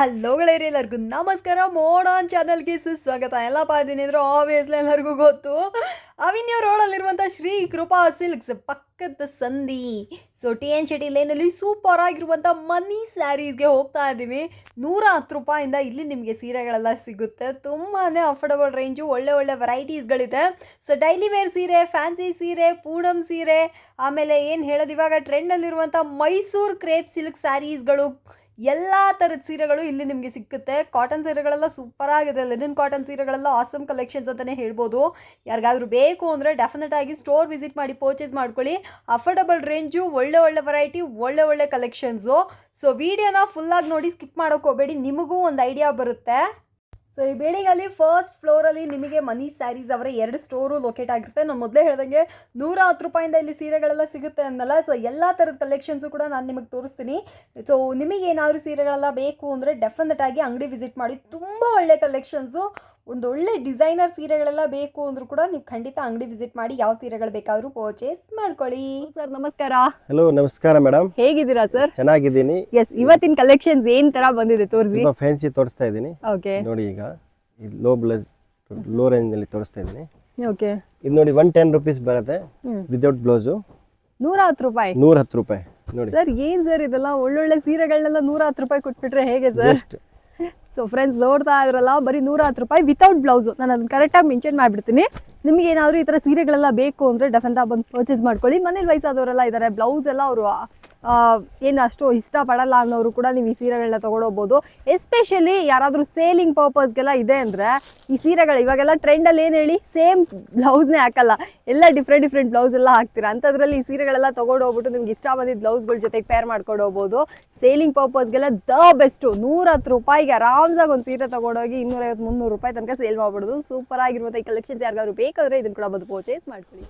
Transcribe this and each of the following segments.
Hello ಎಲ್ಲರಿಗೂ. ನಮಸ್ಕಾರ ಮೋಡಾನ್ ಚಾನಲ್ಗೆ ಸುಸ್ವಾಗತ. ಎಲ್ಲ ಇದ್ದೀನಿ ಅಂದ್ರೆ ಆಬ್ವಿಯಸ್ಲಿ ಎಲ್ಲರಿಗೂ ಗೊತ್ತು. ಅವಿನ್ಯ ರೋಡಲ್ಲಿರುವಂಥ ಶ್ರೀ ಕೃಪಾ ಸಿಲ್ಕ್ಸ್ ಪಕ್ಕದ ಸಂಧಿ ಸೊ ಟಿ ಎನ್ ಶೆಟ್ಟಿ ಲೈನಲ್ಲಿ ಸೂಪರ್ ಆಗಿರುವಂಥ ಮನಿ ಸ್ಯಾರೀಸ್ಗೆ ಹೋಗ್ತಾ ಇದ್ದೀವಿ. ನೂರ ಹತ್ತು ರೂಪಾಯಿಂದ ಇಲ್ಲಿ ನಿಮಗೆ ಸೀರೆಗಳೆಲ್ಲ ಸಿಗುತ್ತೆ. ತುಂಬಾ ಅಫೋರ್ಡಬಲ್ ರೇಂಜು ಒಳ್ಳೆ ಒಳ್ಳೆ ವೆರೈಟೀಸ್ಗಳಿದೆ ಸೊ ಡೈಲಿ ವೇರ್ ಸೀರೆ ಫ್ಯಾನ್ಸಿ ಸೀರೆ ಪೂಡಮ್ ಸೀರೆ, ಆಮೇಲೆ ಏನು ಹೇಳೋದು ಇವಾಗ ಟ್ರೆಂಡಲ್ಲಿರುವಂಥ ಮೈಸೂರು ಕ್ರೇಪ್ ಸಿಲ್ಕ್ ಸ್ಯಾರೀಸ್ಗಳು ಎಲ್ಲ ಥರದ ಸೀರೆಗಳು ಇಲ್ಲಿ ನಿಮಗೆ ಸಿಕ್ಕುತ್ತೆ. ಕಾಟನ್ ಸೀರೆಗಳೆಲ್ಲ ಸೂಪರ್ ಆಗಿದೆ. ಲಿನನ್ ಕಾಟನ್ ಸೀರೆಗಳೆಲ್ಲ ಆಸಮ್ ಕಲೆಕ್ಷನ್ಸ್ ಅಂತಲೇ ಹೇಳ್ಬೋದು. ಯಾರಿಗಾದ್ರೂ ಬೇಕು ಅಂದರೆ ಡೆಫಿನೆಟ್ ಆಗಿ ಸ್ಟೋರ್ ವಿಸಿಟ್ ಮಾಡಿ ಪರ್ಚೇಸ್ ಮಾಡ್ಕೊಳ್ಳಿ. ಅಫೋರ್ಡಬಲ್ ರೇಂಜು ಒಳ್ಳೆ ಒಳ್ಳೆ ವೆರೈಟಿ ಒಳ್ಳೆ ಒಳ್ಳೆ ಕಲೆಕ್ಷನ್ಸು ಸೊ ವಿಡಿಯೋನ ಫುಲ್ಲಾಗಿ ನೋಡಿ ಸ್ಕಿಪ್ ಮಾಡೋಕೆ ಹೋಗಬೇಡಿ. ನಿಮಗೂ ಒಂದು ಐಡಿಯಾ ಬರುತ್ತೆ. ಸೊ ಈ ಬಿಲ್ಡಿಂಗಲ್ಲಿ ಫಸ್ಟ್ ಫ್ಲೋರಲ್ಲಿ ನಿಮಗೆ ಮನಿ ಸ್ಯಾರೀಸ್ ಅವರ ಎರಡು ಸ್ಟೋರು ಲೊಕೇಟ್ ಆಗಿರುತ್ತೆ. ನಾನು ಮೊದಲೇ ಹೇಳ್ದಂಗೆ ನೂರ ಹತ್ತು ರೂಪಾಯಿಂದ ಇಲ್ಲಿ ಸೀರೆಗಳೆಲ್ಲ ಸಿಗುತ್ತೆ ಅನ್ನಲ್ಲ ಸೊ ಎಲ್ಲ ಥರದ ಕಲೆಕ್ಷನ್ಸು ಕೂಡ ನಾನು ನಿಮಗೆ ತೋರಿಸ್ತೀನಿ. ಸೊ ನಿಮಗೆ ಏನಾದರೂ ಸೀರೆಗಳೆಲ್ಲ ಬೇಕು ಅಂದರೆ ಡೆಫಿನೆಟ್ ಆಗಿ ಅಂಗಡಿ ವಿಸಿಟ್ ಮಾಡಿ. ತುಂಬ ಒಳ್ಳೆ ಕಲೆಕ್ಷನ್ಸು ಒಂದು ಒಳ್ಳೆ ಡಿಸೈನರ್ ಸೀರೆಗಳೆಲ್ಲ ಬೇಕು ಅಂದ್ರೂ ಕೂಡ ನೀವು ಖಂಡಿತ ಅಂಗಡಿ ವಿಸಿಟ್ ಮಾಡಿ ಯಾವ ಸೀರೆಗಳು ಬೇಕಾದರೂ ಪರ್ಚೇಸ್ ಮಾಡ್ಕೊಳ್ಳಿ. ಸರ್ ನಮಸ್ಕಾರ. ಹಲೋ ನಮಸ್ಕಾರ ಮೇಡಮ್ ಹೇಗಿದ್ದೀರಾ ಸರ್ ಚೆನ್ನಾಗಿದ್ದೀನಿ. ಎಸ್ ಇವತ್ತಿನ ಕಲೆಕ್ಷನ್ಸ್ ಏನ್ ತರ ಬಂದಿದೆ ತೋರಿಸಿ. ತುಂಬಾ ಫ್ಯಾನ್ಸಿ ತೋರಿಸ್ತಾ ಇದ್ದೀನಿ. ಓಕೆ ನೋಡಿ ಈಗ ಇದು ಲೋ ಬ್ಲೌಸ್ ಲೋ ರೇಂಜ್ನಲ್ಲಿ ತೋರಿಸ್ತಾ ಇದ್ದೀನಿ. ಓಕೆ ಇದು ನೋಡಿ ಒನ್ ಟೆನ್ ರುಪೀಸ್ ಬರುತ್ತೆ ವಿದೌಟ್ ಬ್ಲೌಸು ನೂರ ಹತ್ತು ರೂಪಾಯಿ? ನೂರ ಹತ್ತು ರೂಪಾಯಿ ನೋಡಿ. ಸರ್ ಏನ್ ಸರ್ ಇದೆಲ್ಲ? ಒಳ್ಳೊಳ್ಳೆ ಸೀರೆಗಳನ್ನೆಲ್ಲ ನೂರ ಹತ್ತು ರೂಪಾಯಿ ಕೊಟ್ಬಿಟ್ರೆ ಹೇಗೆ ಸರ್ ಜಸ್ಟ್ ಸೊ ಫ್ರೆಂಡ್ಸ್ ನೋಡ್ತಾ ಇದ್ರಲ್ಲ, ಬರೀ ನೂರ ಹತ್ತು ರೂಪಾಯಿ ವಿತೌಟ್ ಬ್ಲೌಸು ನಾನು ಅದನ್ನ ಕರೆಕ್ಟಾಗಿ ಮೆನ್ಷನ್ ಮಾಡಿಬಿಡ್ತೀನಿ. ನಿಮ್ಗೆ ಏನಾದರೂ ಈ ಥರ ಸೀರೆಗಳೆಲ್ಲ ಬೇಕು ಅಂದರೆ ಡೆಫೆಂಟಾಗಿ ಬಂದು ಪರ್ಚೇಸ್ ಮಾಡ್ಕೊಳ್ಳಿ. ಮನೇಲಿ ವಯಸ್ಸಾದವರೆಲ್ಲ ಇದ್ದಾರೆ ಬ್ಲೌಸ್ ಎಲ್ಲ ಅವರು ಏನು ಅಷ್ಟು ಇಷ್ಟಪಡಲ್ಲ ಅನ್ನೋರು ಕೂಡ ನೀವು ಈ ಸೀರೆಗಳನ್ನ ತೊಗೊಂಡೋಗ್ಬೋದು ಎಸ್ಪೆಷಲಿ ಯಾರಾದರೂ ಸೇಲಿಂಗ್ ಪರ್ಪಸ್ಗೆಲ್ಲ ಇದೆ ಅಂದರೆ, ಈ ಸೀರೆಗಳು ಇವಾಗೆಲ್ಲ ಟ್ರೆಂಡಲ್ಲಿ ಏನು ಹೇಳಿ ಸೇಮ್ ಬ್ಲೌಸ್ನೇ ಹಾಕಲ್ಲ. ಎಲ್ಲ ಡಿಫ್ರೆಂಟ್ ಡಿಫ್ರೆಂಟ್ ಬ್ಲೌಸ್ ಎಲ್ಲ ಹಾಕ್ತೀರಾ? ಅಂಥದ್ರಲ್ಲಿ ಈ ಸೀರೆಗಳೆಲ್ಲ ತೊಗೊಂಡೋಗ್ಬಿಟ್ಟು ನಿಮ್ಗೆ ಇಷ್ಟ ಬಂದಿದ್ದ ಬ್ಲೌಸ್ಗಳ ಜೊತೆಗೆ ಪೇರ್ ಮಾಡ್ಕೊಂಡು ಹೋಗ್ಬೋದು. ಸೇಲಿಂಗ್ ಪರ್ಪಸ್ಗೆಲ್ಲ ದ ಬೆಸ್ಟು ನೂರ ಹತ್ತು ರೂಪಾಯಿಗೆ ಆರಾಮ್ಸಾಗಿ ಒಂದು ಸೀರೆ ತಗೊಂಡೋಗಿ ಇನ್ನೂರೈವತ್ತು ಮುನ್ನೂರು ರೂಪಾಯಿ ತನಕ ಸೇಲ್ ಮಾಡ್ಬಿಡೋದು. ಸೂಪರ್ ಆಗಿರುವಂಥ ಈ ಕಲೆಕ್ಷನ್ಸ್ ಯಾರಿಗಾದ್ರು ಬೇಕಾದ್ರೆ ಇದನ್ನ ಕೂಡ ಬಂದು ಪರ್ಚೇಸ್ ಮಾಡ್ಕೊಳ್ಳಿ.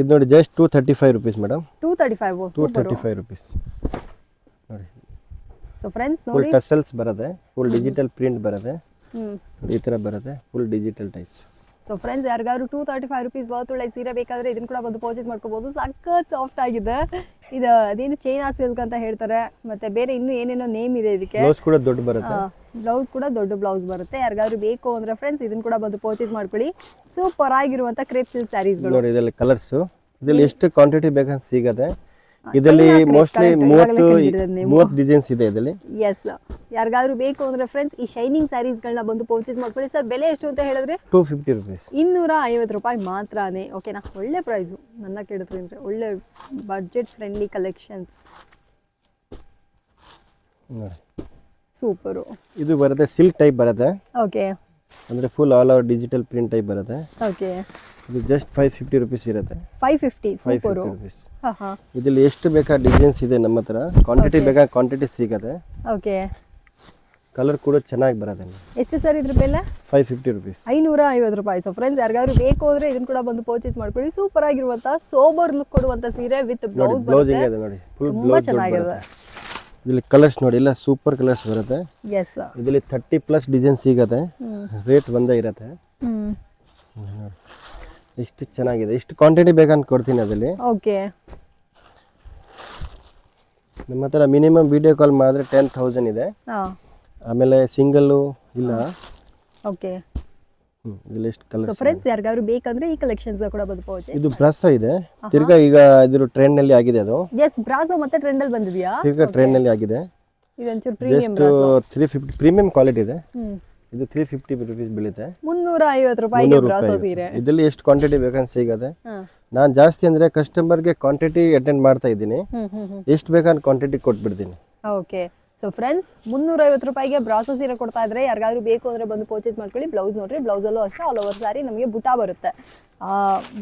ಇದು ನೋಡಿ just two thirty five rupees madam two thirty five two thirty five rupees ನೋಡಿ. ಸೊ ಫ್ರೆಂಡ್ಸ್ ಫುಲ್ ನೋಡಿ. ಟಸಲ್ಸ್ ಬರುತ್ತೆ ಫುಲ್ ಡಿಜಿಟಲ್ ಪ್ರಿಂಟ್ ಬರುತ್ತೆ ಈ ಥರ ಬರುತ್ತೆ full digital types so friends ಯಾರಿಗಾದ್ರು two thirty five rupees worth ಒಳ್ಳೆ ಸೀರೆ ಬೇಕಾದ್ರೆ ಇದನ್ನ ಕೂಡ ಬಂದು ಪರ್ಚೇಸ್ ಮಾಡ್ಕೋಬೋದು. ಸಖತ್ ಸಾಫ್ಟ್ ಆಗಿದೆ. ಇದು ಅದೇನು ಚೈನಾ ಸಿಲ್ಕ್ ಅಂತ ಹೇಳ್ತಾರೆ. ಮತ್ತೆ ಬೇರೆ ಇನ್ನೂ ಏನೇನೋ ನೇಮ್ ಇದೆ ಇದಕ್ಕೆ. ಕೂಡ ದೊಡ್ಡ ಬರುತ್ತೆ. ಬ್ಲೌಸ್ ಕೂಡ ದೊಡ್ಡ ಬ್ಲೌಸ್ ಬರುತ್ತೆ. ಯಾರಿಗಾದ್ರೂ ಬೇಕು ಅಂದ್ರೆ ಫ್ರೆಂಡ್ಸ್ ಇದನ್ನ ಕೂಡ ಬಂದು ಪರ್ಚೇಸ್ ಮಾಡ್ಕೊಳ್ಳಿ. ಸೂಪರ್ ಆಗಿರುವಂತ ಕ್ರೇಪ್ ಸಿಲ್ಕ್ ಸ್ಯಾರೀಸ್ಗಳು ನೋಡಿ ಇದರಲ್ಲಿ ಕಲರ್ಸ್ ಇದರಲ್ಲಿ ಎಷ್ಟು ಕ್ವಾಂಟಿಟಿ ಬೇಕಂತ ಸಿಗದೆ. ಇದರಲ್ಲಿ ಮೋಸ್ಟ್ಲಿ ಮೂವತ್ತು. ಮೂವತ್ತು ಡಿಸೈನ್ಸ್ ಇದೆ ಇದರಲ್ಲಿ. ಎಸ್ ಯಾರಿಗಾದ್ರೂ ಬೇಕು ಅಂದ್ರೆ ಫ್ರೆಂಡ್ಸ್ ಈ ಶೈನಿಂಗ್ ಸ್ಯಾರೀಸ್ಗಳನ್ನ ಬಂದು ಪರ್ಚೇಸ್ ಮಾಡ್ಕೊಳ್ಳಿ. ಸರ್ ಬೆಲೆ ಎಷ್ಟು ಅಂತ ಹೇಳಿದ್ರೆ? ಟೂ ಫಿಫ್ಟಿ ರುಪೀಸ್ ಇನ್ನೂರ ಐವತ್ತು ರೂಪಾಯಿ ಮಾತ್ರನೇ. ಓಕೆನಾ ಒಳ್ಳೆ ಪ್ರೈಸು ನನ್ನ ಕೇಳಿದ್ರಿ ಅಂದ್ರೆ ಒಳ್ಳೆ ಬಜೆಟ್ ಫ್ರೆಂಡ್ಲಿ ಕಲೆಕ್ಷನ್ಸ್ ನೋಡಿ. ಸೂಪರು. ಇದು ಬರುತ್ತೆ ಸಿಲ್ಕ್ ಟೈಪ್ ಬರುತ್ತೆ. ಓಕೆ. ಅಂದರೆ full all over digital print type ಬರುತ್ತೆ. ಓಕೆ. ಇದು ಜಸ್ಟ್ ಫೈವ್ ಫಿಫ್ಟಿ ರುಪೀಸ್ ಇರುತ್ತೆ. Five fifty five super. Fifty rupees ಹಾಂ ಹಾಂ ಇದರಲ್ಲಿ ಎಷ್ಟು ಬೇಕಾ ಡಿಸೈನ್ಸ್ ಇದೆ ನಮ್ಮ ಹತ್ರ? ಕ್ವಾಂಟಿಟಿ ಬೇಕಾ ಕ್ವಾಂಟಿಟಿ ಸಿಗುತ್ತೆ. ಓಕೆ. ಕಲರ್ ಕೂಡ ಚೆನ್ನಾಗಿ ಬರುತ್ತೆ. ಎಷ್ಟು ಸರ್ ಇದ್ರ ಬೆಲೆ? ಫೈವ್ ಫಿಫ್ಟಿ ರುಪೀಸ್ ಐನೂರ ಐವತ್ತು ರೂಪಾಯಿ. ಸೊ ಫ್ರೆಂಡ್ಸ್ ಯಾರಿಗಾದ್ರು ಬೇಕು ಅಂದ್ರೆ ಇದನ್ನ ಕೂಡ ಬಂದು ಪರ್ಚೇಸ್ ಮಾಡ್ಕೊಳ್ಳಿ. ಸೂಪರ್ ಆಗಿರುವಂಥ ಸೋಬರ್ ಲುಕ್ ಕೊಡುವಂತ ಸೀರೆ ವಿತ್ ನೋಡಿ ಬ್ಲೌಸ್ ಬ್ಲೌಸ್ ಹಿಂಗೆ ಇದೆ ನೋಡಿ. ಫುಲ್ ತುಂಬ ಬ್ಲೌಸ್ ಚೆನ್ನಾಗಿದೆ. ಇದರಲ್ಲಿ ಕಲರ್ಸ್ ನೋಡಿ ಎಲ್ಲ ಸೂಪರ್ ಕಲರ್ಸ್ ಬರುತ್ತೆ. ಇದರಲ್ಲಿ ಥರ್ಟಿ ಪ್ಲಸ್ ಡಿಸೈನ್ ಸಿಗುತ್ತೆ. ರೇಟ್ ಒಂದೇ ಇರುತ್ತೆ. ಹ್ಮ್. ಎಷ್ಟು ಚೆನ್ನಾಗಿದೆ. ಎಷ್ಟು ಕ್ವಾಂಟಿಟಿ ಬೇಕಂತ ಕೊಡ್ತೀನಿ ಅದರಲ್ಲಿ. ಓಕೆ ನಮ್ಮ ಹತ್ರ ಮಿನಿಮಮ್ ವಿಡಿಯೋ ಕಾಲ್ ಮಾಡಿದ್ರೆ ಟೆನ್ ತೌಸಂಡ್ ಇದೆ. ಆಮೇಲೆ ಸಿಂಗಲ್ಲು ಇಲ್ಲ. ಓಕೆ ಇದರಲ್ಲಿ ಎಷ್ಟು ಕಲರ್ಸ್ ಫ್ರೆಂಡ್ಸ್ ಯಾರಿಗಾದ್ರು ಬೇಕಂದ್ರೆ ಈ ಕಲೆಕ್ಷನ್ಸ್ ಕೂಡ ಇದು ಬ್ರಾಸೋ ಇದೆ. ತಿರ್ಗಾ ಈಗ ಇದು ಟ್ರೆಂಡ್ನಲ್ಲಿ ಆಗಿದೆ ಅದು. ಎಸ್ ಬ್ರಾಸೋ ಮತ್ತೆ ಟ್ರೆಂಡಲ್ಲಿ ಬಂದಿದೆಯಾ? ತಿರ್ಗಾ ಟ್ರೆಂಡ್ನಲ್ಲಿ ಆಗಿದೆ. ಇದೊಂಚೂರು premium just three fifty premium quality ಇದೆ. ಇದು ತ್ರೀ ಫಿಫ್ಟಿ ರುಪೀಸ್ ಬೀಳುತ್ತೆ. ಮುನ್ನೂರ ಐವತ್ತು ರೂಪಾಯಿಗೆ. ಬ್ರಾಸೋ ಸೀರೆ. ಇದರಲ್ಲಿ ಎಷ್ಟು ಕ್ವಾಂಟಿಟಿ ಬೇಕಂತ ಸಿಗದೆ. ನಾನು ಜಾಸ್ತಿ ಅಂದ್ರೆ ಕಸ್ಟಮರ್ಗೆ ಕ್ವಾಂಟಿಟಿ ಅಟೆಂಡ್ ಮಾಡ್ತಾ ಇದ್ದೀನಿ. ಎಷ್ಟು ಬೇಕಂತ ಕ್ವಾಂಟಿಟಿ ಕೊಟ್ಬಿಡ್ತೀನಿ. ಓಕೆ ಸೊ ಫ್ರೆಂಡ್ಸ್ ಮುನ್ನೂರ ಐವತ್ತು ರೂಪಾಯಿಗೆ ಬ್ರಾಸೋ ಸೀರೆ ಕೊಡ್ತಾ ಇದ್ರೆ ಯಾರಿಗಾದ್ರೂ ಬೇಕು ಅಂದ್ರೆ ಬಂದು ಪರ್ಚೇಸ್ ಮಾಡ್ಕೊಳ್ಳಿ. ಬ್ಲೌಸ್ ನೋಡ್ರಿ ಬ್ಲೌಸಲ್ಲೂ ಅಷ್ಟೇ ಆಲ್ ಓವರ್ ಸಾರಿ ನಮಗೆ ಬುಟ್ಟ ಬರುತ್ತೆ.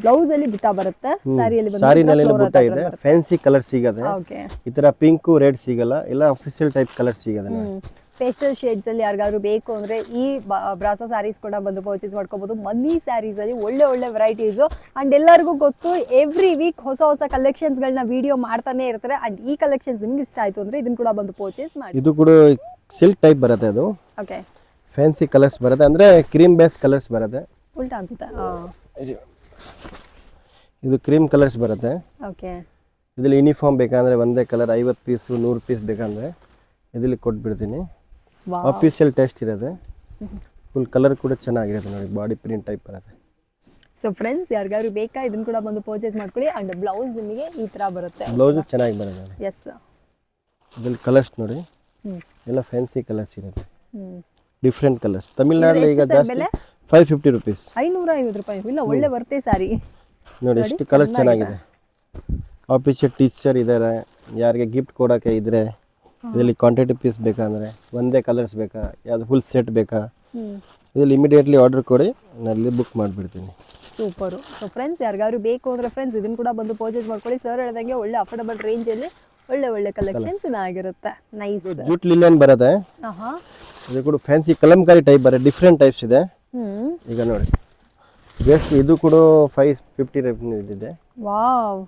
ಬ್ಲೌಸ್ ಅಲ್ಲಿ ಬುಟ ಬರುತ್ತೆ ಸಾರಿಯಲ್ಲಿ ಸಾರಿನಲ್ಲಿ ಬುಟ್ಟ ಇದೆ. ಫ್ಯಾನ್ಸಿ ಕಲರ್ ಸಿಗದೆ. ಓಕೆ ಈ ತರ ಪಿಂಕು ರೆಡ್ ಸಿಗಲ್ಲ. ಇಲ್ಲ ಅಫಿಷಿಯಲ್ ಟೈಪ್ ಕಲರ್ ನೋಡಿ. ಪೇಸ್ಟಲ್ ಶೇಡ್ಸ್ ಅಲ್ಲಿ ಯಾರಿಗಾದ್ರು ಬೇಕು ಅಂದ್ರೆ ಈ ಬ್ರಾಸೋ ಸ್ಯಾರೀಸ್ ಕೂಡ ಬಂದು ಪರ್ಚೇಸ್ ಮಾಡ್ಕೋಬಹುದು ಮನಿ ಸ್ಯಾರೀಸಲ್ಲಿ ಒಳ್ಳೆ ಒಳ್ಳೆ ವೆರೈಟೀಸ್ ಅಂಡ್ ಎಲ್ಲರಿಗೂ ಗೊತ್ತು ಎವ್ರಿ ವೀಕ್ ಹೊಸ ಹೊಸ ಕಲೆಕ್ಷನ್ಸ್ಗಳನ್ನ ವೀಡಿಯೋ ವಿಡಿಯೋ ಮಾಡ್ತಾನೆ ಇರ್ತಾರೆ. ಅಂಡ್ ಈ ಕಲೆಕ್ಷನ್ಸ್ ನಿಮ್ಗೆ ಇಷ್ಟ ಆಯ್ತು ಅಂದ್ರೆ ಇದನ್ನ ಕೂಡ ಬಂದು ಪರ್ಚೇಸ್ ಮಾಡಿ. ಇದು ಕೂಡ ಸಿಲ್ಕ್ ಟೈಪ್ ಬರುತ್ತೆ ಅದು. ಓಕೆ ಫ್ಯಾನ್ಸಿ ಕಲರ್ಸ್ ಬರುತ್ತೆ. ಅಂದರೆ ಕ್ರೀಮ್ ಬೇಸ್ ಕಲರ್ಸ್ ಬರುತ್ತೆ. ಉಲ್ಟಾ ಅನ್ಸುತ್ತೆ? ಇದು ಕ್ರೀಮ್ ಕಲರ್ಸ್ ಬರುತ್ತೆ. ಓಕೆ ಇದರಲ್ಲಿ ಯೂನಿಫಾರ್ಮ್ ಬೇಕಂದರೆ ಒಂದೇ ಕಲರ್ ಐವತ್ತು ಪೀಸು ನೂರು ಪೀಸ್ ಬೇಕಂದರೆ ಇದರಲ್ಲಿ ಕೊಟ್ಬಿಡ್ತೀನಿ. ಆಫೀಸಿಯಲ್ ಟೆಸ್ಟ್ ಇರೋದು. ಫುಲ್ ಕಲರ್ ಕೂಡ ಚೆನ್ನಾಗಿರೋದು ನೋಡಿ ಬಾಡಿ ಪ್ರಿಂಟ್ ಟೈಪ್ ಬರುತ್ತೆ ಸೊ ಫ್ರೆಂಡ್ಸ್ ಯಾರಿಗಾದ್ರು ಬೇಕಾ ಇದನ್ನ ಕೂಡ ಬಂದು ಪರ್ಚೇಸ್ ಮಾಡ್ಕೊಳ್ಳಿ. ಅಂಡ್ ಬ್ಲೌಸ್ ನಿಮಗೆ ಈ ತರ ಬರುತ್ತೆ. ಬ್ಲೌಸ್ ಚೆನ್ನಾಗಿ ಬರುತ್ತೆ ಎಸ್ ಇದ್ರಲ್ಲಿ ಕಲರ್ಸ್ ನೋಡಿ. ಎಲ್ಲ ಫ್ಯಾನ್ಸಿ ಕಲರ್ಸ್ ಇರುತ್ತೆ ಡಿಫ್ರೆಂಟ್ ಕಲರ್ಸ್ ತಮಿಳ್ನಾಡಲ್ಲಿ ಈಗ ಜಾಸ್ತಿ? ಫೈವ್ ಫಿಫ್ಟಿ ರುಪೀಸ್ ಐನೂರ ಐವತ್ತು ರೂಪಾಯಿ. ಇಲ್ಲ ಒಳ್ಳೆ ಬರುತ್ತೆ ಸಾರಿ ನೋಡಿ ಎಷ್ಟು ಕಲರ್ ಚೆನ್ನಾಗಿದೆ. ಆಫೀಸರ್ ಟೀಚರ್ ಇದ್ದಾರೆ ಯಾರಿಗೆ ಗಿಫ್ಟ್ ಕೊಡೋಕ್ಕೆ ಇದ್ರೆ ಇದರಲ್ಲಿ ಕ್ವಾಂಟಿಟಿ ಪೀಸ್ ಬೇಕಂದರೆ ಒಂದೇ ಕಲರ್ಸ್ ಬೇಕಾ? ಯಾವುದು ಫುಲ್ ಸೆಟ್ ಬೇಕಾ? ಇದರಲ್ಲಿ ಇಮಿಡಿಯೇಟ್ಲಿ ಆರ್ಡರ್ ಕೊಡಿ ನಾನು ಇಲ್ಲಿ ಬುಕ್ ಮಾಡಿಬಿಡ್ತೀನಿ. ಸೂಪರು. ಸೊ ಫ್ರೆಂಡ್ಸ್ ಯಾರಿಗಾದ್ರು ಬೇಕು ಅಂದರೆ ಫ್ರೆಂಡ್ಸ್ ಇದನ್ನು ಕೂಡ ಬಂದು ಪರ್ಚೇಸ್ ಮಾಡ್ಕೊಳ್ಳಿ. ಸರ್ ಹೇಳ್ದಂಗೆ ಒಳ್ಳೆ ಅಫೋರ್ಡಬಲ್ ರೇಂಜಲ್ಲಿ ಒಳ್ಳೆ ಒಳ್ಳೆ ಕಲೆಕ್ಷನ್ಸ್ ಆಗಿರುತ್ತೆ ನೈಸ್ ಜೂಟ್ ಲಿಲಿಯನ್ ಬರುತ್ತೆ. ಇದು ಕೂಡ ಫ್ಯಾನ್ಸಿ ಕಲಂಕಾರಿ ಟೈಪ್ ಬರುತ್ತೆ ಡಿಫ್ರೆಂಟ್ ಟೈಪ್ಸ್ ಇದೆ. ಈಗ ನೋಡಿ. ಜಸ್ಟ್ ಇದು ಕೂಡ ಫೈವ್ ಫಿಫ್ಟಿ ಇದೆ wow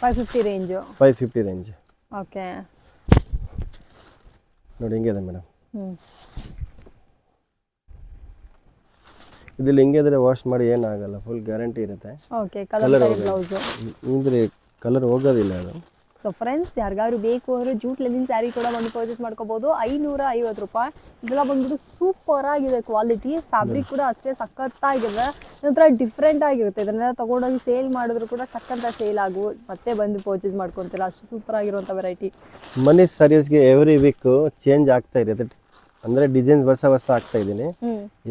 five fifty range five fifty range okay ನೋಡಿ ಹಿಂಗೆ ಇದೆ ಮೇಡಮ್. ಇದಿಲ್ಲಿ ಹಿಂಗೆ ಇದ್ರೆ ವಾಶ್ ಮಾಡಿ ಏನಾಗಲ್ಲ ಫುಲ್ ಗ್ಯಾರಂಟಿ ಇರುತ್ತೆ. ಓಕೆ ಕಲರ್ ಕಲರ್ ಹೋಗೋದಿಲ್ಲ ಅದು. ಸೊ ಫ್ರೆಂಡ್ಸ್ ಯಾರಿಗಾದ್ರು ಬೇಕು ಅಂದರೆ ಜೂಟ್ ಲೆನಿನ್ ಸ್ಯಾರಿ ಕೂಡ ಬಂದು ಪರ್ಚೇಸ್ ಮಾಡ್ಕೋಬೋದು. ಐನೂರ ಐವತ್ತು ರೂಪಾಯಿ. ಇದೆಲ್ಲ ಬಂದ್ಬಿಟ್ಟು ಸೂಪರ್ ಆಗಿದೆ ಕ್ವಾಲಿಟಿ ಫ್ಯಾಬ್ರಿಕ್ ಕೂಡ ಅಷ್ಟೇ ಸಖತ್ತಾಗಿದೆ. ಒಂಥರ ಡಿಫ್ರೆಂಟ್ ಆಗಿರುತ್ತೆ. ಇದನ್ನೆಲ್ಲ ತೊಗೊಂಡೋಗಿ ಸೇಲ್ ಮಾಡಿದ್ರು ಕೂಡ ಸಕ್ಕಂತ ಸೇಲ್ ಆಗು. ಮತ್ತೆ ಬಂದು ಪರ್ಚೇಸ್ ಮಾಡ್ಕೊತೀರ. ಅಷ್ಟು ಸೂಪರ್ ಆಗಿರುವಂಥ ವೆರೈಟಿ ಮನಿ ಸರ್ವಿಸ್ಗೆ ಎವ್ರಿ ವೀಕ್ ಚೇಂಜ್ ಆಗ್ತಾ ಇರುತ್ತೆ ಅಂದರೆ ಡಿಸೈನ್ಸ್ ಹೊಸ ಹೊಸ ಆಗ್ತಾ ಇದ್ದೀನಿ.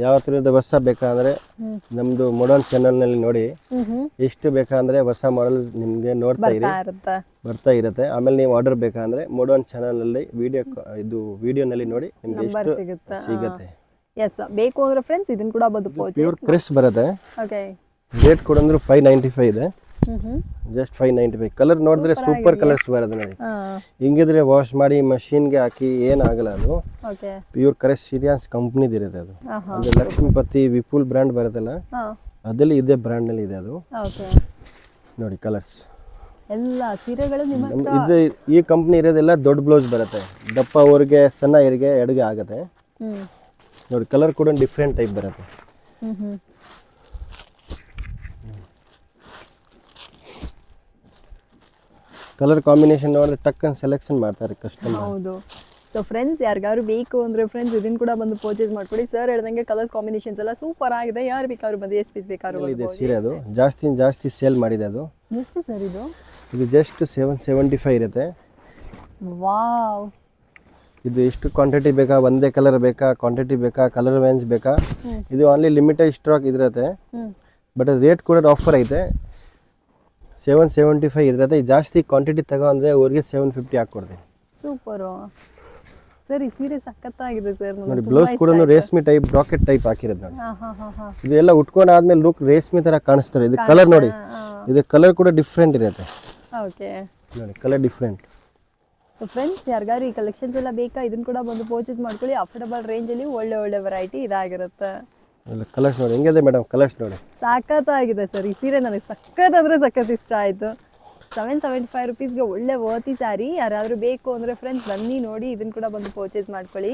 ಯಾವ ತರದ ಹೊಸ ಬೇಕಂದರೆ ನಮ್ಮದು ಮಾಡರ್ನ್ ಚಾನಲ್ನಲ್ಲಿ ನೋಡಿ. ಹ್ಞೂ ಹ್ಞೂ ಎಷ್ಟು ಬೇಕಂದರೆ ಹೊಸ ಮಾಡಲ್ ನಿಮಗೆ ನೋಡ್ತಾ ಇರಿ. ಬರ್ತಾ ಇರುತ್ತೆ. ಆಮೇಲೆ ನೀವು ಆರ್ಡರ್ ಬೇಕಂದ್ರೆ ಮಾಡರ್ನ್ ಚಾನಲಲ್ಲಿ ವಿಡಿಯೋ ಇದು ವಿಡಿಯೋನಲ್ಲಿ ನೋಡಿ ನಿಮ್ಗೆ ಎಷ್ಟು ಸಿಗುತ್ತೆ. ಎಸ್ ಬೇಕು ಅಂದ್ರೆ ಫ್ರೆಂಡ್ಸ್ ಇದನ್ನ ಕೂಡ ಬದು ಪರ್ಚೇಸ್ ಪ್ಯೂರ್ ಕ್ರಿಸ್ ಬರುತ್ತೆ. ಓಕೆ ರೇಟ್ ಕೂಡ ಅಂದ್ರೆ ಫೈವ್ ನೈಂಟಿ ಫೈವ್ ಇದೆ. ಹ್ಞೂ ಹ್ಞೂ just five ninety five colour ನೋಡಿದ್ರೆ ಸೂಪರ್ ಕಲರ್ಸ್ ಬರೋದು ನೋಡಿ. ಹಿಂಗಿದ್ರೆ ವಾಶ್ ಮಾಡಿ ಮಷೀನ್ಗೆ ಹಾಕಿ ಏನಾಗಲ್ಲ ಅದು. ಪ್ಯೂರ್ ಕರೆಸ್ ಸಿರಿಯನ್ಸ್ ಕಂಪ್ನಿದು ಇರುತ್ತೆ ಅದು. ಅಂದ್ರೆ ಲಕ್ಷ್ಮೀಪತಿ ವಿಪುಲ್ ಬ್ರ್ಯಾಂಡ್ ಬರುತ್ತಲ್ಲ? ಅದರಲ್ಲಿ ಅದಲ್ಲಿ ಇದೇ ಬ್ರ್ಯಾಂಡ್ನಲ್ಲಿ ಇದೆ ಅದು. ನೋಡಿ ಕಲರ್ಸ್ ಎಲ್ಲ ಸೀರೆಗಳು ಇದು ಈ ಕಂಪ್ನಿ ಇರೋದೆಲ್ಲ ದೊಡ್ಡ ಬ್ಲೌಸ್ ಬರುತ್ತೆ. ದಪ್ಪ ಅವ್ರಿಗೆ ಸಣ್ಣ ಇರಿಗೆ ಎಡಗೆ ಆಗುತ್ತೆ. ನೋಡಿ ಕಲರ್ ಕೂಡ ಡಿಫ್ರೆಂಟ್ ಟೈಪ್ ಬರುತ್ತೆ. ಕಲರ್ ಕಾಂಬಿನೇಷನ್ ನೋಡಿದ್ರೆ ಟಕ್ಕನ್ ಸೆಲೆಕ್ಷನ್ ಮಾಡ್ತಾರೆ ಕಸ್ಟಮರ್ ಹೌದು. ಸೊ ಫ್ರೆಂಡ್ಸ್ ಯಾರಿಗಾದ್ರು ಬೇಕು ಅಂದರೆ ಫ್ರೆಂಡ್ಸ್ ಇದನ್ನು ಕೂಡ ಬಂದು ಪರ್ಚೇಸ್ ಮಾಡ್ಕೊಡಿ. ಸರ್ ಹೇಳ್ದಂಗೆ ಕಲರ್ಸ್ ಕಾಂಬಿನೇಷನ್ಸ್ ಎಲ್ಲ ಸೂಪರ್ ಆಗಿದೆ. ಯಾರು ಬೇಕಾದ್ರು ಬಂದು ಎಷ್ಟು ಪೀಸ್ ಬೇಕಾದ್ರು ಇದೆ ಸೀರೆ ಅದು? ಜಾಸ್ತಿ ಜಾಸ್ತಿ ಸೇಲ್ ಮಾಡಿದೆ ಅದು. ಎಷ್ಟು ಸರ್ ಇದು? ಇದು ಜಸ್ಟ್ ಸೆವೆನ್ ಸೆವೆಂಟಿ ಫೈವ್ ಇರುತ್ತೆ. ವಾವ್ ಇದು ಎಷ್ಟು ಕ್ವಾಂಟಿಟಿ ಬೇಕಾ? ಒಂದೇ ಕಲರ್ ಬೇಕಾ? ಕ್ವಾಂಟಿಟಿ ಬೇಕಾ? ಕಲರ್ ರೇಂಜ್ ಬೇಕಾ? ಇದು ಓನ್ಲಿ ಲಿಮಿಟೆಡ್ ಸ್ಟಾಕ್ ಇದಿರುತ್ತೆ. ಬಟ್ ರೇಟ್ ಕೂಡ ಆಫರ್ ಐತೆ. ಸೆವೆನ್ ಸೆವೆಂಟಿ ಫೈವ್ ಇದಿರುತ್ತೆ ಜಾಸ್ತಿ ಕ್ವಾಂಟಿಟಿ ತಗೋ ಅಂದರೆ ಅವ್ರಿಗೆ ಸೆವೆನ್ ಫಿಫ್ಟಿ ಹಾಕ್ಕೊಡ್ತೀನಿ. ಸೂಪರು. ಸರಿ ಈ ಸೀರೆ ಸಖತ್ತಾಗಿದೆ ಸರ್ ನೋಡಿ ಬ್ಲೌಸ್ ಕೂಡ ರೇಷ್ಮೆ ಟೈಪ್ ಬ್ರಾಕೆಟ್ ಟೈಪ್ ಹಾಕಿರೋದು ನೋಡಿ. ಇದೆಲ್ಲ ಉಟ್ಕೊಂಡು ಆದ್ಮೇಲೆ ಲುಕ್ ರೇಷ್ಮೆ ಥರ ಕಾಣಿಸ್ತಾರೆ. ಇದು ಕಲರ್ ನೋಡಿ. ಇದು ಕಲರ್ ಕೂಡ ಡಿಫ್ರೆಂಟ್ ಇರುತ್ತೆ ಓಕೆ. ನೋಡಿ ಕಲರ್ ಡಿಫ್ರೆಂಟ್ ಸೊ ಫ್ರೆಂಡ್ಸ್ ಯಾರಿಗಾದ್ರೂ ಈ ಕಲೆಕ್ಷನ್ಸ್ ಎಲ್ಲ ಬೇಕಾ ಇದನ್ನು ಕೂಡ ಬಂದು ಪರ್ಚೇಸ್ ಮಾಡ್ಕೊಳ್ಳಿ. ಅಫೋರ್ಡಬಲ್ ರೇಂಜಲ್ಲಿ ಒಳ್ಳೆ ಒಳ್ಳೆ ವೆರೈಟಿ ಇದಾಗಿರುತ್ತೆ. ಕಲರ್ಸ್ ನೋಡಿ ಹೆಂಗಿದೆ ಮೇಡಮ್ ಕಲರ್ಸ್ ನೋಡಿ? ಸಾಕತ್ತಾಗಿದೆ ಸರ್ ಈ ಸೀರೆ ನನಗೆ ಸಖತ್ ಅಂದರೆ ಸಖತ್ ಇಷ್ಟ ಆಯಿತು. ಸೆವೆನ್ ಸೆವೆಂಟಿ ಫೈವ್ ರುಪೀಸ್ಗೆ ಒಳ್ಳೆ ವರ್ತಿ ಸ್ಯಾರಿ ಯಾರಾದರೂ ಬೇಕು ಅಂದರೆ ಫ್ರೆಂಡ್ಸ್ ಬನ್ನಿ ನೋಡಿ ಇದನ್ನು ಕೂಡ ಬಂದು ಪರ್ಚೇಸ್ ಮಾಡ್ಕೊಳ್ಳಿ.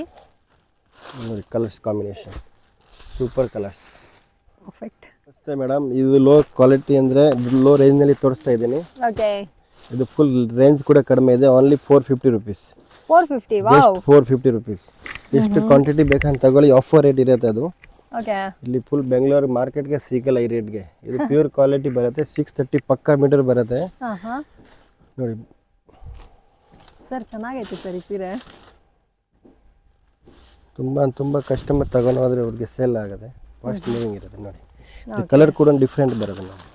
ನೋಡಿ colours combination super colours perfect ಅಷ್ಟೇ ಮೇಡಮ್ ಇದು ಲೋ ಕ್ವಾಲಿಟಿ ಅಂದರೆ ಲೋ ರೇಂಜ್ನಲ್ಲಿ ತೋರಿಸ್ತಾ ಇದ್ದೀನಿ. ಓಕೆ ಇದು ಫುಲ್ ರೇಂಜ್ ಕೂಡ ಕಡಿಮೆ ಇದೆ only four fifty rupees four fifty four fifty rupees ಎಷ್ಟು ಕ್ವಾಂಟಿಟಿ ಬೇಕಂತ ತಗೊಳ್ಳಿ ಆಫರ್ ರೇಟ್ ಇರುತ್ತೆ ಅದು. ಇಲ್ಲಿ ಫುಲ್ ಬೆಂಗಳೂರು ಮಾರ್ಕೆಟ್ಗೆ ಸಿಗಲ್ಲ ಈ ರೇಟ್ಗೆ ಇದು ಪ್ಯೂರ್ ಕ್ವಾಲಿಟಿ ಬರುತ್ತೆ ಸಿಕ್ಸ್ ತರ್ಟಿ ಪಕ್ಕಾ ಮೀಟರ್ ಬರುತ್ತೆ. ನೋಡಿ. ಸರ್ ಚೆನ್ನಾಗೈತೆ ಸರ್ ಈ ಸೀರೆ. ತುಂಬ ತುಂಬ ಕಸ್ಟಮರ್ ತಗೊಂಡು ಹೋದ್ರೆ ಅವ್ರಿಗೆ ಸೇಲ್ ಆಗುತ್ತೆ. ಫಾಸ್ಟ್ ಮೂವಿಂಗ್ ಇರುತ್ತೆ ನೋಡಿ. ಕಲರ್ ಕೂಡ ಡಿಫ್ರೆಂಟ್ ಬರುತ್ತೆ ನೋಡಿ.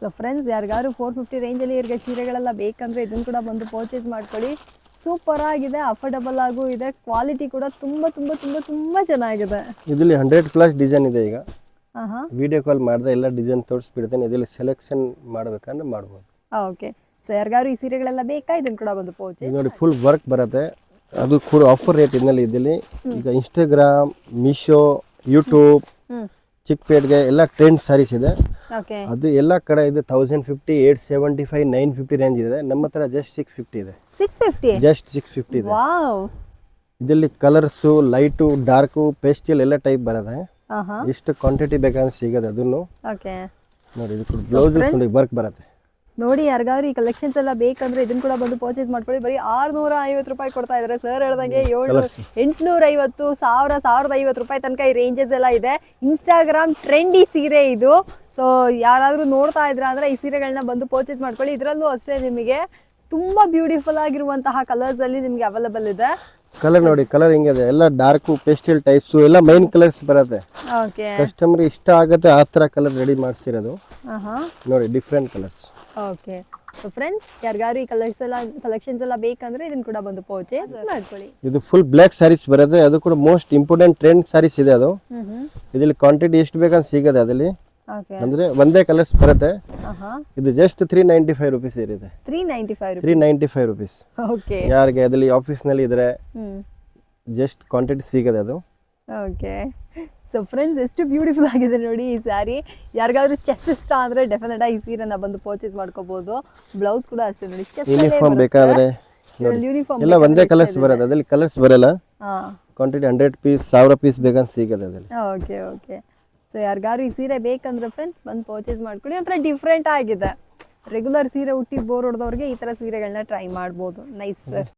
ಸೊ ಫ್ರೆಂಡ್ಸ್ ಯಾರಿಗಾದ್ರು ಫೋರ್ ಫಿಫ್ಟಿ ರೇಂಜಲ್ಲಿ ಇವ್ರಿಗೆ ಸೀರೆಗಳೆಲ್ಲ ಬೇಕಂದರೆ ಇದನ್ನು ಕೂಡ ಬಂದು ಪರ್ಚೇಸ್ ಮಾಡ್ಕೊಳ್ಳಿ ಸೂಪರ್ ಆಗಿದೆ ಅಫೋರ್ಡಬಲ್ ಆಗೂ ಇದೆ ಕ್ವಾಲಿಟಿ ಕೂಡ ತುಂಬಾ ತುಂಬಾ ತುಂಬಾ ತುಂಬಾ ಚೆನ್ನಾಗಿದೆ. ಇದರಲ್ಲಿ ಹಂಡ್ರೆಡ್ ಪ್ಲಸ್ ಡಿಸೈನ್ ಇದೆ ಈಗ. ವಿಡಿಯೋ ಕಾಲ್ ಮಾಡಿದ ಎಲ್ಲ ಡಿಸೈನ್ ತೋರಿಸ್ಬಿಡ್ತೇನೆ ಇದರಲ್ಲಿ ಸೆಲೆಕ್ಷನ್ ಮಾಡಬೇಕಂದ್ರೆ ಮಾಡ್ಬೋದು. ಓಕೆ ಸೊ ಯಾರಿಗಾದ್ರು ಈ ಸೀರೆಗಳೆಲ್ಲ ಬೇಕಾ? ಇದನ್ನ ಕೂಡ ಬಂದು ಪೋಚೆ ನೋಡಿ ಫುಲ್ ವರ್ಕ್ ಬರುತ್ತೆ. ಅದು ಕೂಡ ಆಫರ್ ರೇಟ್ ಇದೆ ಇದರಲ್ಲಿ ಈಗ ಇನ್ಸ್ಟಾಗ್ರಾಮ್ ಮೀಶೋ ಯೂಟ್ಯೂಬ್ ಹ್ಞೂ ಚಿಕ್ಕಪೇಟ್ಗೆ ಎಲ್ಲ ಟ್ರೆಂಡ್ ಸ್ಯಾರೀಸ್ ಇದೆ. ಅದು ಎಲ್ಲ ಕಡೆ ಇದೆ thousand fifty eight seventy five nine fifty range ಇದೆ. ನಮ್ಮ ಹತ್ರ ಜಸ್ಟ್ ಸಿಕ್ಸ್ ಫಿಫ್ಟಿ ಇದೆ. Six fifty just six fifty ಇದೆ. ಇದರಲ್ಲಿ ಕಲರ್ಸು ಲೈಟು ಡಾರ್ಕು ಪೇಸ್ಟಿಲ್ ಎಲ್ಲ ಟೈಪ್ ಬರುತ್ತೆ ಹಾಂ ಎಷ್ಟು ಕ್ವಾಂಟಿಟಿ ಬೇಕಂದ್ರೆ ಸಿಗೋದು ಅದನ್ನು. ನೋಡಿ ಇದು ಬ್ಲೌಸ್ ವರ್ಕ್ ಬರುತ್ತೆ. ನೋಡಿ ಯಾರಿಗಾದ್ರು ಈ ಕಲೆಕ್ಷನ್ಸ್ ಎಲ್ಲ ಬೇಕಂದ್ರೆ ಇದನ್ನ ಕೂಡ ಬಂದು ಪರ್ಚೇಸ್ ಮಾಡ್ಕೊಳ್ಳಿ. ಬರೀ ಆರ್ನೂರ ಐವತ್ತು ರೂಪಾಯಿ ಕೊಡ್ತಾ ಇದ್ದಾರೆ ಸರ್ ಹೇಳ್ದಂಗೆ ಏಳ್ನೂರ ಎಂಟುನೂರ ಐವತ್ತು ಸಾವಿರ ಸಾವಿರದ ಐವತ್ತು ರೂಪಾಯಿ ತನಕ ಈ ರೇಂಜಸ್ ಎಲ್ಲ ಇದೆ. ಇನ್ಸ್ಟಾಗ್ರಾಮ್ ಟ್ರೆಂಡಿ ಸೀರೆ ಇದು. ಸೊ ಯಾರಾದರೂ ನೋಡ್ತಾ ಇದ್ರ ಅಂದ್ರೆ ಈ ಸೀರೆಗಳನ್ನ ಬಂದು ಪರ್ಚೇಸ್ ಮಾಡ್ಕೊಳ್ಳಿ. ಇದರಲ್ಲೂ ಅಷ್ಟೇ ನಿಮಗೆ ತುಂಬಾ ಬ್ಯೂಟಿಫುಲ್ ಆಗಿರುವಂತಹ ಕಲರ್ಸ್ ಅಲ್ಲಿ ನಿಮ್ಗೆ ಅವೈಲಬಲ್ ಇದೆ. ಕಲರ್ ನೋಡಿ ಕಲರ್ ಹಿಂಗಿದೆ? ಎಲ್ಲ ಡಾರ್ಕು ಪೇಸ್ಟಲ್ ಟೈಪ್ಸ್ ಎಲ್ಲ ಮೈನ್ ಕಲರ್ಸ್ ಬರುತ್ತೆ. ಓಕೆ ಕಸ್ಟಮರ್ ಇಷ್ಟ ಆಗುತ್ತೆ ಆ ತರ ಕಲರ್ ರೆಡಿ ಮಾಡಿಸಿರೋದು. ಹಾಂ ನೋಡಿ different colours okay so friends ಯಾರಿಗಾರು ಈ ಕಲರ್ಸ್ ಎಲ್ಲ ಕಲೆಕ್ಷನ್ಸ್ ಎಲ್ಲ ಬೇಕಂದ್ರೆ ಇದನ್ನ ಕೂಡ ಬಂದು ಪರ್ಚೇಸ್ ಮಾಡ್ಕೊಳ್ಳಿ. ಇದು ಫುಲ್ ಬ್ಲ್ಯಾಕ್ ಸ್ಯಾರೀಸ್ ಬರುತ್ತೆ. ಅದು ಕೂಡ ಮೋಸ್ಟ್ ಇಂಪಾರ್ಟೆಂಟ್ ಟ್ರೆಂಡ್ ಸ್ಯಾರೀಸ್ ಇದೆ ಅದು. ಇದರಲ್ಲಿ ಕ್ವಾಂಟಿಟಿ ಎಷ್ಟು ಬೇಕಂತ ಸಿಗದೆ ಅದಲ್ಲಿ ಓಕೆ ಅಂದರೆ ಒಂದೇ ಕಲರ್ಸ್ ಬರುತ್ತೆ. ಇದು just three ninety five rupees ಇರುತ್ತೆ three ninety five three ninety five rupees okay ಯಾರಿಗೆ ಆಫೀಸ್ ಆಫೀಸ್ನಲ್ಲಿ ಇದ್ರೆ ಜಸ್ಟ್ ಕ್ವಾಂಟಿಟಿ ಸಿಗದೆ ಅದು. ಓಕೆ ಸೊ ಫ್ರೆಂಡ್ಸ್ ಎಷ್ಟು ಬ್ಯೂಟಿಫುಲ್ ಆಗಿದೆ ನೋಡಿ ಈ ಸ್ಯಾರಿ ಯಾರಿಗಾದ್ರೂ ಚೆಸ್ ಇಷ್ಟ ಅಂದ್ರೆ ಡೆಫಿನೆಟ್ ಆಗಿ ಈ ಸೀರೆನ ಬಂದು ಪರ್ಚೇಸ್ ಮಾಡ್ಕೋಬಹುದು ಬ್ಲೌಸ್ ಕೂಡ ಅಷ್ಟೇ ನೋಡಿ ಚೆಸ್ ಯೂನಿಫಾರ್ಮ್ ಬೇಕಾದ್ರೆ ಯೂನಿಫಾರ್ಮ್ ಎಲ್ಲ ಒಂದೇ ಕಲರ್ಸ್ ಬರೋದು ಅದ್ರಲ್ಲಿ ಕಲರ್ಸ್ ಬರಲ್ಲ. ಕ್ವಾಂಟಿಟಿ ಹಂಡ್ರೆಡ್ ಪೀಸ್ ಸಾವಿರ ಪೀಸ್ ಬೇಕಂತ ಸಿಗದೆ ಅದ್ರಲ್ಲಿ. ಓಕೆ ಓಕೆ ಸೊ ಯಾರಿಗಾರು ಈ ಸೀರೆ ಬೇಕಂದ್ರೆ ಫ್ರೆಂಡ್ಸ್ ಬಂದು ಪರ್ಚೇಸ್ ಮಾಡ್ಕೊಳ್ಳಿ. ಒಂಥರ ಡಿಫ್ರೆಂಟ್ ಆಗಿದೆ. ರೆಗ್ಯುಲರ್ ಸೀರೆ ಹುಟ್ಟಿ ಬೋರ್ ಹೊಡೆದವ್ರಿಗೆ ಈ ಥರ ಸೀರೆಗಳನ್ನ ಟ್ರೈ ಮಾಡ್ಬೋದು. Nice sir